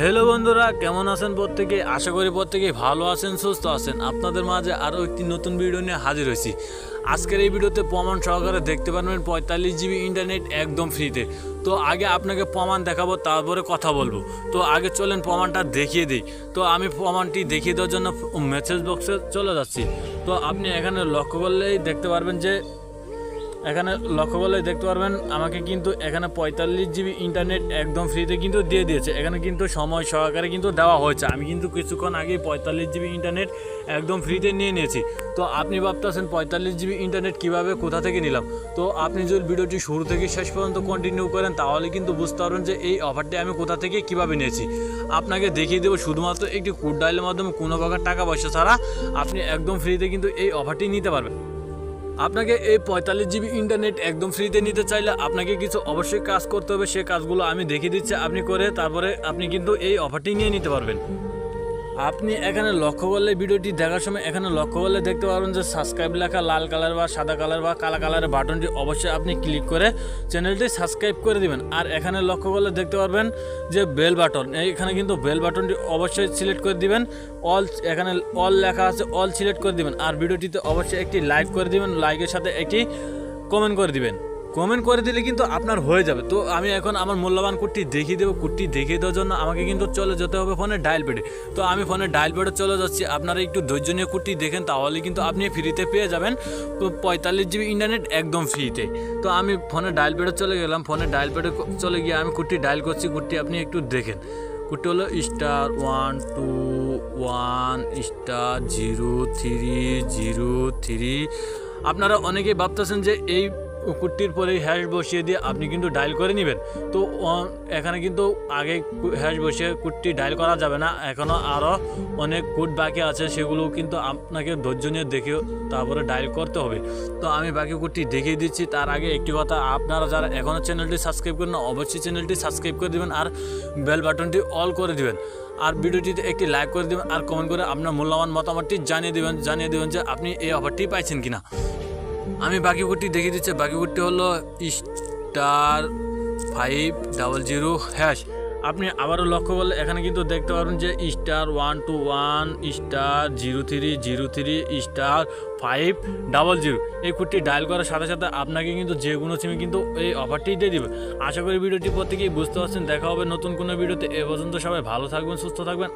Hello বন্ধুরা, কেমন আছেন প্রত্যেকে? আশা করি প্রত্যেকে ভালো আছেন, সুস্থ আছেন। আপনাদের মাঝে আরও একটি নতুন ভিডিও নিয়ে হাজির হয়েছি। আজকের এই ভিডিওতে প্রমাণ সহকারে দেখতে পারবেন পঁয়তাল্লিশ জিবি ইন্টারনেট একদম ফ্রিতে তো আগে আপনাকে প্রমাণ দেখাবো, তারপরে কথা বলব। তো আগে চলেন প্রমাণটা দেখিয়ে দিই। তো আমি প্রমাণটি দেখিয়ে দেওয়ার জন্য মেসেজ বক্সে চলে যাচ্ছি। তো আপনি এখানে লক্ষ্য করলেই দেখতে পারবেন যে এখানে লক্ষ্য করলে দেখতে পারবেন, আমাকে কিন্তু এখানে পঁয়তাল্লিশ জিবি ইন্টারনেট একদম ফ্রিতে কিন্তু দিয়ে দিয়েছে। এখানে কিন্তু সময় সহকারে কিন্তু দেওয়া হয়েছে। আমি কিন্তু কিছুক্ষণ আগে পঁয়তাল্লিশ জিবি ইন্টারনেট একদম ফ্রিতে নিয়ে নিয়েছি। তো আপনি ভাবতেছেন পঁয়তাল্লিশ জিবি ইন্টারনেট কীভাবে, কোথা থেকে নিলাম? তো আপনি যদি ভিডিওটি শুরু থেকে শেষ পর্যন্ত কন্টিনিউ করেন, তাহলে কিন্তু বুঝতে পারবেন যে এই অফারটি আমি কোথা থেকে কীভাবে নিয়েছি। আপনাকে দেখিয়ে দেবো, শুধুমাত্র একটি কোড ডায়ালের মাধ্যমে কোনো প্রকার টাকা পয়সা ছাড়া আপনি একদম ফ্রিতে কিন্তু এই অফারটি নিতে পারবেন। আপনাকে এই পঁয়তাল্লিশ জিবি ইন্টারনেট একদম ফ্রিতে নিতে চাইলে আপনাকে কিছু অবশ্যই কাজ করতে হবে। সে কাজগুলো আমি দেখিয়ে দিচ্ছি, আপনি করে তারপরে আপনি কিন্তু এই অফারটি নিয়ে নিতে পারবেন। আপনি এখানে লক্ষ্য করলে ভিডিওটি দেখার সময় এখানে লক্ষ্য করলে দেখতে পারবেন যে সাবস্ক্রাইব লেখা লাল কালার বা সাদা কালার বা কালা কালারের বাটনটি অবশ্যই আপনি ক্লিক করে চ্যানেলটি সাবস্ক্রাইব করে দিবেন। আর এখানে লক্ষ্য করলে দেখতে পারবেন যে বেল বাটন এখানে কিন্তু বেল বাটনটি অবশ্যই সিলেক্ট করে দিবেন। অল এখানে অল লেখা আছে অল সিলেক্ট করে দিবেন। আর ভিডিওটিতে অবশ্যই একটি লাইক করে দিবেন লাইকের সাথে একটি কমেন্ট করে দিবেন। কমেন্ট করে দিলে কিন্তু আপনার হয়ে যাবে। তো আমি এখন আমার মূল্যবান কুটটি দেখিয়ে দেবো। কুটটি দেখিয়ে দেওয়ার জন্য আমাকে কিন্তু চলে যেতে হবে ফোনে ডায়াল পেডে তো আমি ফোনে ডায়াল পেডে চলে যাচ্ছি। আপনারা একটু ধৈর্য নিয়ে কুটটি দেখেন, তাহলে কিন্তু আপনি ফ্রিতে পেয়ে যাবেন। পঁয়তাল্লিশ জিবি ইন্টারনেট একদম ফ্রিতে তো। আমি ফোনে ডায়াল পেডে চলে গেলাম। ফোনে ডায়াল পেডে চলে গিয়ে আমি কুটটি ডায়াল করছি। কুটটি আপনি একটু দেখেন। কুটটি হলো star one two one star zero three zero three আপনারা অনেকেই ভাবতেছেন যে এই কুট্টির পরে হ্যাশ বসিয়ে দিয়ে আপনি কিন্তু ডায়াল করে নেবেন। তো এখানে কিন্তু আগে হ্যাশ বসিয়ে কুটটি ডায়াল করা যাবে না। এখনও আরও অনেক কুট বাকি আছে, সেগুলো কিন্তু আপনাকে ধৈর্য নিয়ে দেখে তারপরে ডায়াল করতে হবে। তো, আমি বাকি কুটটি দেখিয়ে দিচ্ছি। তার আগে একটি কথা, আপনারা যারা এখনও চ্যানেলটি সাবস্ক্রাইব করেন অবশ্যই চ্যানেলটি সাবস্ক্রাইব করে দিবেন আর বেল বাটনটি অল করে দিবেন। আর ভিডিওটিতে একটি লাইক করে দিবেন আর কমেন্ট করে আপনার মূল্যবান মতামতটি জানিয়ে দেবেন জানিয়ে দেবেন যে আপনি এই অফারটি পাইছেন কিনা। আমি বাকি কোডটি দেখিয়ে দিচ্ছি। বাকি কোডটি হলো star five double zero hash. আপনি আবারও লক্ষ্য করলে এখানে কিন্তু দেখতে পারবেন যে star one two one, star zero three zero three, star five double zero. এই কোডটি ডায়াল করার সাথে সাথে আপনাকে কিন্তু যে কোনো সিমে কিন্তু এই অফারটি দিয়ে দেবে। আশা করি ভিডিওটি প্রত্যেকেই বুঝতে পারছেন। দেখা হবে নতুন কোনো ভিডিওতে। এ পর্যন্ত সবাই ভালো থাকবেন, সুস্থ থাকবেন।